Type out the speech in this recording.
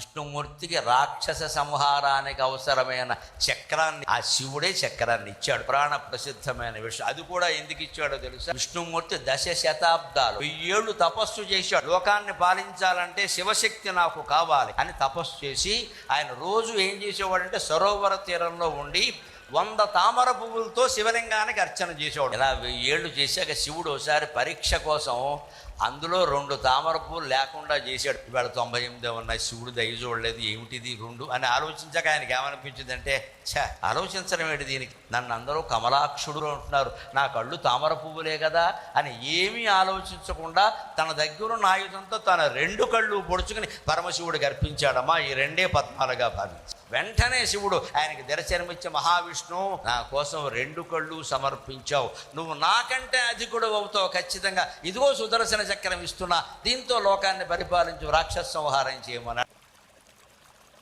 విష్ణుమూర్తికి రాక్షస సంహారానికి అవసరమైన చక్రాన్ని ఆ శివుడే చక్రాన్ని ఇచ్చాడు. ప్రాణ ప్రసిద్ధమైన విషయం అది కూడా ఎందుకు ఇచ్చాడో తెలుసా? విష్ణుమూర్తి దశ శతాబ్దాలు ఏళ్ళు తపస్సు చేశాడు. లోకాన్ని పాలించాలంటే శివశక్తి నాకు కావాలి అని తపస్సు చేసి ఆయన రోజు ఏం చేసేవాడంటే సరోవర తీరంలో ఉండి వంద తామర పువ్వులతో శివలింగానికి అర్చన చేసేవాడు. ఇలా వెయ్యేళ్ళు చేశాక శివుడు ఒకసారి పరీక్ష కోసం అందులో రెండు తామర పువ్వులు లేకుండా చేశాడు. ఇవాళ తొంభై ఎనిమిది ఉన్నాయి శివుడు దయ చూడలేదు ఏమిటిది రెండు అని ఆలోచించాక ఆయనకి ఏమనిపించిందంటే ఛా ఆలోచించడం ఏంటి దీనికి? నన్ను అందరూ కమలాక్షుడు అంటున్నారు నా కళ్ళు తామర పువ్వులే కదా అని ఏమీ ఆలోచించకుండా తన దగ్గరున్న ఆయుధంతో తన రెండు కళ్ళు పొడుచుకుని పరమశివుడికి అర్పించాడమ్మా ఈ రెండే పద్మాలుగా భావించి వెంటనే శివుడు ఆయనకి దర్శనమిచ్చే మహావిష్ణువు నా కోసం రెండు కళ్ళు సమర్పించావు. నువ్వు నాకంటే అధికుడు అవుతావు ఖచ్చితంగా. ఇదిగో సుదర్శన చక్రం ఇస్తున్నా. దీంతో లోకాన్ని పరిపాలించు రాక్షస సంహారం చేయమన్నాడు.